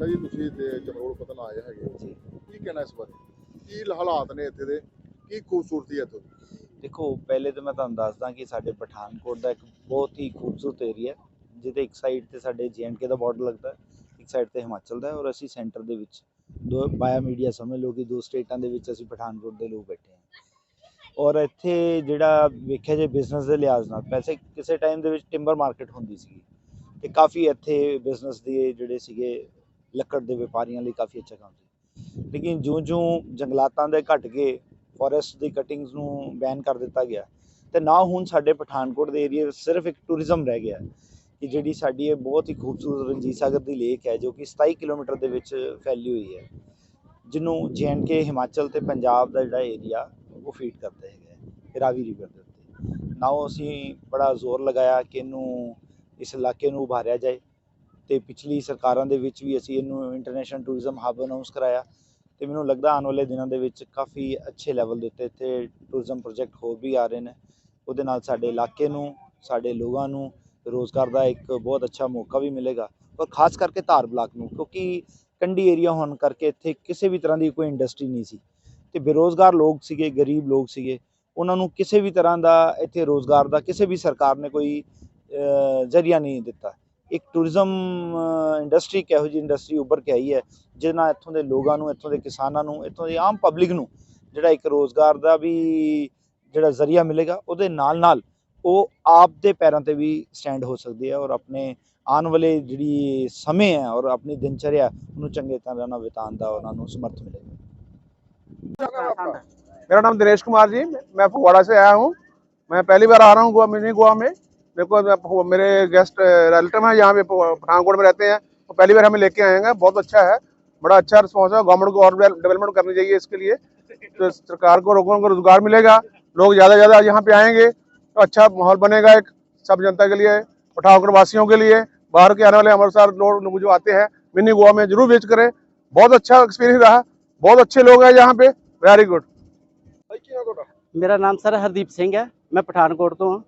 Road ਪਤਨ ਆਏ ਹੈਗੇ। ਜੀ ਕੀ ਕਹਿਣਾ ਇਸ ਬਾਰੇ ਕੀ ਹਾਲਾਤ ਨੇ ਇੱਥੇ ਦੇ ਕੀ ਖੂਬਸੂਰਤੀ ਹੈ ਇੱਥੋਂ? ਦੇਖੋ ਪਹਿਲੇ ਤਾਂ ਮੈਂ ਤੁਹਾਨੂੰ ਦੱਸਦਾ ਕਿ ਸਾਡੇ ਪਠਾਨਕੋਟ ਦਾ ਇੱਕ ਬਹੁਤ ਹੀ ਖੂਬਸੂਰਤ ਏਰੀਆ ਜਿਹਦੇ ਇੱਕ ਸਾਈਡ ਤੇ ਸਾਡੇ ਕੇ ਦਾ ਬਾਰਡਰ ਲੱਗਦਾ ਇੱਕ ਸਾਈਡ ਤੇ ਹਿਮਾਚਲ ਦਾ ਔਰ ਅਸੀਂ ਸੈਂਟਰ ਦੇ ਵਿੱਚ ਦੋ ਬਾਇਆ ਮੀਡੀਆ ਸਮਝ ਲਓ ਕਿ ਦੋ ਸਟੇਟਾਂ ਦੇ ਵਿੱਚ ਅਸੀਂ ਪਠਾਨਕੋਟ ਦੇ ਲੋਕ ਬੈਠੇ ਹਾਂ ਔਰ ਇੱਥੇ ਜਿਹੜਾ ਵੇਖਿਆ ਜੇ ਬਿਜ਼ਨਸ ਦੇ ਲਿਹਾਜ਼ ਨਾਲ ਪੈਸੇ ਕਿਸੇ ਟਾਈਮ ਦੇ ਵਿੱਚ ਟਿੰਬਰ ਮਾਰਕੀਟ ਹੁੰਦੀ ਸੀ ਤੇ ਕਾਫੀ ਇੱਥੇ ਬਿਜ਼ਨਸ ਦੇ ਜਿਹੜੇ ਸੀਗੇ ਲੱਕੜ ਦੇ ਵਪਾਰੀਆਂ ਲਈ ਕਾਫੀ ਅੱਛਾ ਕੰਮ ਸੀ। ਲੇਕਿਨ ਜਿਉਂ-ਜਿਉਂ ਜੰਗਲਾਤਾਂ ਦੇ ਘਟ ਗਏ ਫੋਰੈਸਟ ਦੀ ਕਟਿੰਗਸ ਨੂੰ ਬੈਨ ਕਰ ਦਿੱਤਾ ਗਿਆ ਤੇ ਨਾ ਹੁਣ ਸਾਡੇ ਪਠਾਨਕੋਟ ਦੇ ਏਰੀਆ ਸਿਰਫ ਇੱਕ ਟੂਰਿਜ਼ਮ ਰਹਿ ਗਿਆ ਕਿ ਜਿਹੜੀ ਸਾਡੀ ਇਹ ਬਹੁਤ ਹੀ ਖੂਬਸੂਰਤ ਰਣਜੀਤ ਸਾਗਰ ਦੀ ਲੇਕ ਹੈ ਜੋ ਕਿ 27 ਕਿਲੋਮੀਟਰ ਦੇ ਵਿੱਚ ਫੈਲੀ ਹੋਈ ਹੈ ਜਿਹਨੂੰ ਕੇ ਹਿਮਾਚਲ ਤੇ ਪੰਜਾਬ ਦਾ ਜਿਹੜਾ ਏਰੀਆ ਉਹ ਫੀਡ ਕਰਦੇ ਹੈਗੇ ਹੈ, ਰਾਵੀ ਰਿਵਰ ਦੇ ਉੱਤੇ। ਨਾਓ ਅਸੀਂ ਬੜਾ ਜ਼ੋਰ ਲਗਾਇਆ ਕਿ ਇਹਨੂੰ ਇਸ ਇਲਾਕੇ ਨੂੰ ਉਭਾਰਿਆ ਜਾਏ ਤੇ ਪਿਛਲੀ ਸਰਕਾਰਾਂ ਦੇ ਵਿੱਚ ਵੀ ਅਸੀਂ ਇਹਨੂੰ ਇੰਟਰਨੈਸ਼ਨਲ ਟੂਰਿਜ਼ਮ ਹੱਬ ਅਨਾਉਂਸ ਕਰਾਇਆ ਤੇ ਮੈਨੂੰ ਲੱਗਦਾ ਆਉਣ ਵਾਲੇ ਦਿਨਾਂ ਦੇ ਵਿੱਚ ਕਾਫੀ ਅੱਛੇ ਲੈਵਲ ਦੇ ਉੱਤੇ ਇੱਥੇ ਟੂਰਿਜ਼ਮ ਪ੍ਰੋਜੈਕਟ ਹੋਰ ਵੀ ਆ ਰਹੇ ਨੇ। ਉਹਦੇ ਨਾਲ ਸਾਡੇ ਇਲਾਕੇ ਨੂੰ, ਸਾਡੇ ਲੋਕਾਂ ਨੂੰ ਰੋਜ਼ਗਾਰ ਦਾ ਇੱਕ ਬਹੁਤ ਅੱਛਾ ਮੌਕਾ ਵੀ ਮਿਲੇਗਾ ਔਰ ਖਾਸ ਕਰਕੇ ਧਾਰ ਬਲਾਕ ਨੂੰ, ਕਿਉਂਕਿ ਕੰਢੀ ਏਰੀਆ ਹੋਣ ਕਰਕੇ ਇੱਥੇ ਕਿਸੇ ਵੀ ਤਰ੍ਹਾਂ ਦੀ ਕੋਈ ਇੰਡਸਟਰੀ ਨਹੀਂ ਸੀ। ਤੇ ਬੇਰੋਜ਼ਗਾਰ ਲੋਕ ਸੀਗੇ, ਗਰੀਬ ਲੋਕ ਸੀਗੇ, ਉਹਨਾਂ ਨੂੰ ਕਿਸੇ ਵੀ ਤਰ੍ਹਾਂ ਦਾ ਇੱਥੇ ਰੋਜ਼ਗਾਰ ਦਾ ਕਿਸੇ ਵੀ ਸਰਕਾਰ ਨੇ ਕੋਈ ਜ਼ਰੀਆ ਨਹੀਂ ਦਿੱਤਾ। ਇੱਕ ਟੂਰਿਜ਼ਮ ਇੰਡਸਟਰੀ ਕਿਹੋ ਜਿਹੀ ਇੰਡਸਟਰੀ ਉੱਭਰ ਕੇ ਆਈ ਹੈ ਜਿਹਦੇ ਨਾਲ ਇੱਥੋਂ ਦੇ ਲੋਕਾਂ ਨੂੰ ਇੱਥੋਂ ਦੇ ਕਿਸਾਨਾਂ ਨੂੰ ਇੱਥੋਂ ਦੀ ਆਮ ਪਬਲਿਕ ਨੂੰ ਜਿਹੜਾ ਇੱਕ ਰੋਜ਼ਗਾਰ ਦਾ ਵੀ ਜਿਹੜਾ ਜ਼ਰੀਆ ਮਿਲੇਗਾ ਉਹਦੇ ਨਾਲ ਨਾਲ ਉਹ ਆਪ ਦੇ ਪੈਰਾਂ ਤੇ ਵੀ ਸਟੈਂਡ ਹੋ ਸਕਦੇ ਆ ਔਰ ਆਪਣੇ ਆਉਣ ਵਾਲੇ ਜਿਹੜੀ ਸਮੇਂ ਹੈ ਔਰ ਆਪਣੀ ਦਿਨਚਰਿਆ ਉਹਨੂੰ ਚੰਗੇ ਤਰ੍ਹਾਂ ਨਾਲ ਬਿਤਾਉਣ ਦਾ ਉਹਨਾਂ ਨੂੰ ਸਮਰਥ ਮਿਲੇਗਾ मेरा नाम दिनेश कुमार जी मैं फगवाड़ा से आया हूँ मैं पहली बार आ रहा हूँ गोवा मिनी गोवा में देखो मेरे गेस्ट रिलेटिव हैं यहाँ पे पठानकोट में रहते हैं। तो पहली बार हमें लेके आएँगे बहुत अच्छा है। बड़ा अच्छा रिस्पॉन्स है गवर्नमेंट को और डेवलपमेंट करनी चाहिए इसके लिए। तो सरकार को लोगों को रोज़गार मिलेगा लोग ज़्यादा से ज़्यादा यहाँ पे आएँगे तो अच्छा माहौल बनेगा एक सब जनता के लिए पठानकोट वासियों के लिए। बाहर के आने वाले हमारे साथ लोग जो आते हैं मिनी गोवा में ज़रूर विज़िट करें। बहुत अच्छा एक्सपीरियंस रहा बहुत अच्छे लोग हैं यहाँ पे। वेरी गुड मेरा नाम सर हरदीप सिंह है मैं पठानकोट तो हूँ।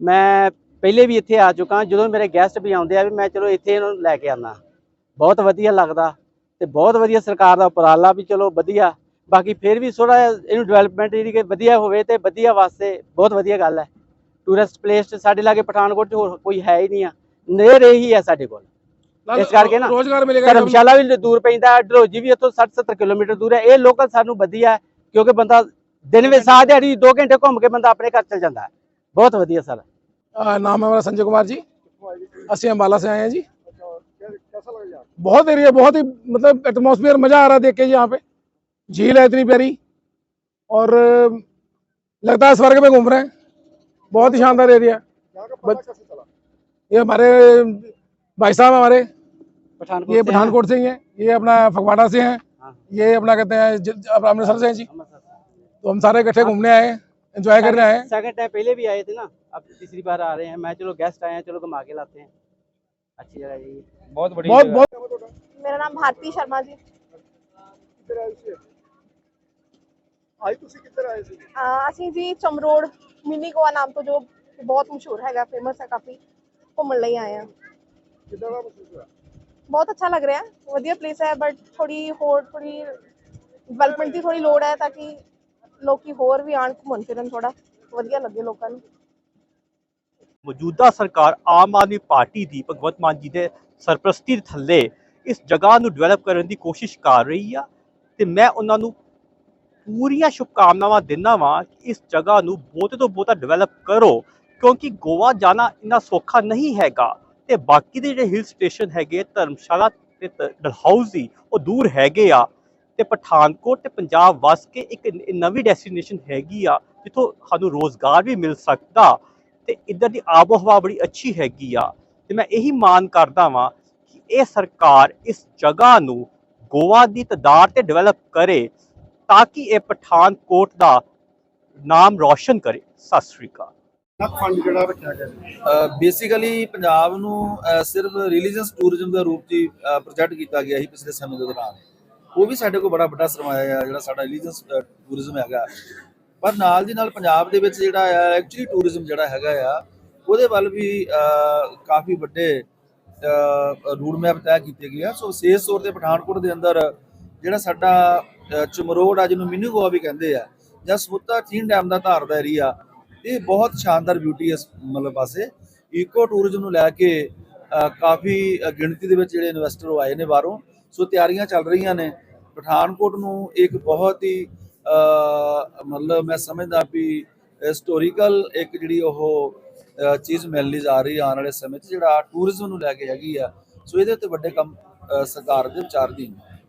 मैं ਪਹਿਲੇ ਵੀ ਇੱਥੇ ਆ ਚੁੱਕਾ ਜਦੋਂ ਮੇਰੇ ਗੈਸਟ ਵੀ ਆਉਂਦੇ ਆ ਵੀ ਮੈਂ ਚਲੋ ਇੱਥੇ ਇਹਨਾਂ ਨੂੰ ਲੈ ਕੇ ਆਣਾ ਬਹੁਤ ਵਧੀਆ ਲੱਗਦਾ ਤੇ ਬਹੁਤ ਵਧੀਆ ਸਰਕਾਰ ਦਾ ਉਪਰਾਲਾ ਵੀ ਚਲੋ ਵਧੀਆ। ਬਾਕੀ ਫਿਰ ਵੀ ਥੋੜਾ ਇਹਨੂੰ ਡਿਵੈਲਪਮੈਂਟ ਜਿਹੜੀ ਕਿ ਵਧੀਆ ਹੋਵੇ ਤੇ ਵਧੀਆ ਵਾਸਤੇ ਬਹੁਤ ਵਧੀਆ ਗੱਲ ਹੈ। ਟੂਰਿਸਟ ਪਲੇਸ ਸਾਡੇ ਲਾਗੇ ਪਠਾਨਕੋਟ 'ਚ ਹੋਰ ਕੋਈ ਹੈ ਹੀ ਨਹੀਂ ਆ। ਨੇੜੇ ਹੀ ਹੈ ਸਾਡੇ ਕੋਲ। ਇਸ ਕਰਕੇ ਨਾ ਰੋਜ਼ਗਾਰ ਮਿਲੇਗਾ ਧਰਮਸ਼ਾਲਾ ਵੀ ਦੂਰ ਪੈਂਦਾ ਡਲੋਜੀ ਵੀ ਇੱਥੋਂ 60 70 ਕਿਲੋਮੀਟਰ ਦੂਰ ਹੈ। ਇਹ ਲੋਕਲ ਸਾਨੂੰ ਵਧੀਆ ਕਿਉਂਕਿ ਬੰਦਾ ਦਿਨ ਵਿੱਚ ਸਾਹ ਦਿਹਾੜੀ 2 ਘੰਟੇ ਘੁੰਮ ਕੇ ਬੰਦਾ ਆਪਣੇ ਘਰ ਚਲ ਜਾਂਦਾ ਬਹੁਤ ਵਧੀਆ ਸਰ। नाम है हमारा संजय कुमार जी। असी अम्बाला से आए हैं जी। बहुत एरिया बहुत ही मतलब एटमोसफियर मज़ा आ रहा है देख के यहाँ पे। झील है इतनी प्यारी। और लगता है स्वर्ग में घूम रहे हैं। बहुत ही शानदार एरिया। ये हमारे भाई साहब हमारे। ये पठानकोट से ही है। ये अपना फगवाड़ा से हैं। ये अपना कहते हैं अमृतसर से हैं जी। तो हम सारे इकट्ठे घूमने आए हैं। एंजॉय करने आए हैं सेकंड टाइम पहले भी आए थे ना अब तीसरी बार आ रहे हैं मैं चलो गेस्ट आए हैं चलो घुमा के लाते हैं अच्छी जगह है ये ਬਹੁਤ ਬੜੀ बहुत बहुत क्या है ਤੁਹਾਡਾ ਮੇਰਾ ਨਾਮ ਭਾਰਤੀ ਸ਼ਰਮਾ ਜੀ ਕਿੱਧਰ ਆਏ ਸੀ ਆਈ ਤੁਸੀਂ ਕਿੱਧਰ ਆਏ ਸੀ ਅਹ ਅਸੀਂ ਜੀ ਚਮਰੋੜ ਮਿਨੀ ਗੋਆ ਨਾਮ ਤੋਂ ਜੋ ਬਹੁਤ ਮਸ਼ਹੂਰ ਹੈਗਾ ਫੇਮਸ ਹੈ ਕਾਫੀ ਘੁੰਮਣ ਲਈ ਆਏ ਆ ਕਿੱਦਾਂ ਦਾ ਮਹਿਸੂਸ ਹੋਇਆ ਬਹੁਤ ਅੱਛਾ ਲੱਗ ਰਿਹਾ ਹੈ ਵਧੀਆ ਪਲੇਸ ਹੈ ਬਟ ਥੋੜੀ ਹੋਰ ਥੋੜੀ ਡਿਵੈਲਪਮੈਂਟ ਦੀ ਥੋੜੀ ਲੋੜ ਹੈ ਤਾਂ ਕਿ ਲੋਕੀ ਹੋਰ ਵੀ ਆਣ ਘੁੰਮਣ ਫਿਰਨ ਥੋੜਾ ਵਧੀਆ ਲੱਗੇ ਲੋਕਾਂ ਨੂੰ। ਮੌਜੂਦਾ ਸਰਕਾਰ ਆਮ ਆਦਮੀ ਪਾਰਟੀ ਦੀ ਭਗਵੰਤ ਮਾਨ ਜੀ ਦੇ ਸਰਪ੍ਰਸਤੀ ਥੱਲੇ ਇਸ ਜਗ੍ਹਾ ਨੂੰ ਡਿਵੈਲਪ ਕਰਨ ਦੀ ਕੋਸ਼ਿਸ਼ ਕਰ ਰਹੀ ਆ ਤੇ ਮੈਂ ਉਹਨਾਂ ਨੂੰ ਪੂਰੀਆਂ ਸ਼ੁਭਕਾਮਨਾਵਾਂ ਦਿੰਦਾ ਵਾਂ ਕਿ ਇਸ ਜਗ੍ਹਾ ਨੂੰ ਬਹੁਤੇ ਤੋਂ ਬਹੁਤਾ ਡਿਵੈਲਪ ਕਰੋ, ਕਿਉਂਕਿ ਗੋਆ ਜਾਣਾ ਇੰਨਾ ਸੌਖਾ ਨਹੀਂ ਹੈਗਾ ਤੇ ਬਾਕੀ ਦੇ ਜਿਹੜੇ ਹਿਲ ਸਟੇਸ਼ਨ ਹੈਗੇ ਧਰਮਸ਼ਾਲਾ ਤੇ ਤ- ਡਲਹੌਜ਼ੀ ਉਹ ਦੂਰ ਹੈਗੇ ਆ। ਤੇ ਪਠਾਨਕੋਟ ਤੇ ਪੰਜਾਬ ਵਸ ਕੇ ਇੱਕ ਨਵੀਂ ਡੈਸਟੀਨੇਸ਼ਨ ਹੈਗੀ ਆ ਜਿੱਥੋਂ ਸਾਨੂੰ ਰੋਜ਼ਗਾਰ ਵੀ ਮਿਲ ਸਕਦਾ ਤੇ ਇੱਧਰ ਦੀ ਆਬੋ ਹਵਾ ਬੜੀ ਅੱਛੀ ਹੈਗੀ ਆ। ਤੇ ਮੈਂ ਇਹੀ ਮਾਨ ਕਰਦਾ ਵਾਂ ਕਿ ਇਹ ਸਰਕਾਰ ਇਸ ਜਗ੍ਹਾ ਨੂੰ ਗੋਆ ਦੀ ਤਦਾਰ ਤੇ ਡਿਵੈਲਪ ਕਰੇ ਤਾਂ ਕਿ ਇਹ ਪਠਾਨਕੋਟ ਦਾ ਨਾਮ ਰੌਸ਼ਨ ਕਰੇ। ਸਤਿ ਸ੍ਰੀ ਅਕਾਲ। ਫੰਡ ਜਿਹੜਾ ਰੱਖਿਆ ਗਿਆ ਸੀ? ਬੇਸਿਕਲੀ ਪੰਜਾਬ ਨੂੰ ਸਿਰਫ ਰਿਲੀਜੀਅਸ ਟੂਰਿਜ਼ਮ ਦਾ ਰੂਪ 'ਚ ਪ੍ਰੋਜੈਕਟ ਕੀਤਾ ਗਿਆ ਸੀ ਪਿਛਲੇ ਸਮੇਂ ਦੇ ਦੌਰਾਨ। ਉਹ ਵੀ ਸਾਡੇ ਕੋਲ ਬੜਾ ਵੱਡਾ ਸਰਮਾਇਆ ਆ ਜਿਹੜਾ ਸਾਡਾ ਰਿਲੀਜੀਅਸ ਟੂਰਿਜ਼ਮ ਹੈਗਾ। ਪਰ ਨਾਲ ਦੀ ਨਾਲ ਪੰਜਾਬ ਦੇ ਵਿੱਚ ਜਿਹੜਾ ਆ ਐਕਚੁਅਲੀ ਟੂਰਿਜ਼ਮ ਜਿਹੜਾ ਹੈਗਾ ਆ, ਉਹਦੇ ਵੱਲ ਵੀ ਕਾਫੀ ਵੱਡੇ ਰੂਟ ਮੈਪ ਤੈਅ ਕੀਤੇ ਗਏ ਆ। ਸੋ ਵਿਸ਼ੇਸ਼ ਤੌਰ ਤੇ ਪਠਾਨਕੋਟ ਦੇ ਅੰਦਰ ਜਿਹੜਾ ਸਾਡਾ ਚਮਰੋੜ ਆ, ਜਿਹਨੂੰ ਮਿਨੀ ਗੋਆ ਵੀ ਕਹਿੰਦੇ ਆ, ਜਾਂ ਸਮੁੱਤਾ ਚੀਨ ਡੈਮ ਦਾ ਧਾਰ ਦਾ ਏਰੀਆ ਇਹ ਬਹੁਤ ਸ਼ਾਨਦਾਰ ਬਿਊਟੀ ਇਸ ਮਤਲਬ ਪਾਸੇ। ਈਕੋ ਟੂਰਿਜ਼ਮ ਨੂੰ ਲੈ ਕੇ ਕਾਫੀ ਗਿਣਤੀ ਦੇ ਵਿੱਚ ਜਿਹੜੇ ਇਨਵੈਸਟਰ ਉਹ ਆਏ ਨੇ ਬਾਹਰੋਂ। ਸੋ ਤਿਆਰੀਆਂ ਚੱਲ ਰਹੀਆਂ ਨੇ। ਪਠਾਨਕੋਟ ਨੂੰ ਇੱਕ ਬਹੁਤ ਹੀ ਮਤਲਬ ਮੈਂ ਸਮਝਦਾ ਵੀ ਹਿਸਟੋਰੀਕਲ ਇੱਕ ਜਿਹੜੀ ਉਹ ਚੀਜ਼ ਮਿਲਣੀ ਜਾ ਰਹੀ ਆਉਣ ਵਾਲੇ ਸਮੇਂ 'ਚ ਜਿਹੜਾ ਟੂਰਿਜ਼ਮ ਨੂੰ ਲੈ ਕੇ ਹੈਗੀ ਆ। ਸੋ ਇਹਦੇ ਉੱਤੇ ਵੱਡੇ ਕੰਮ ਸਰਕਾਰ ਦੇ ਵਿਚਾਰ ਦੀ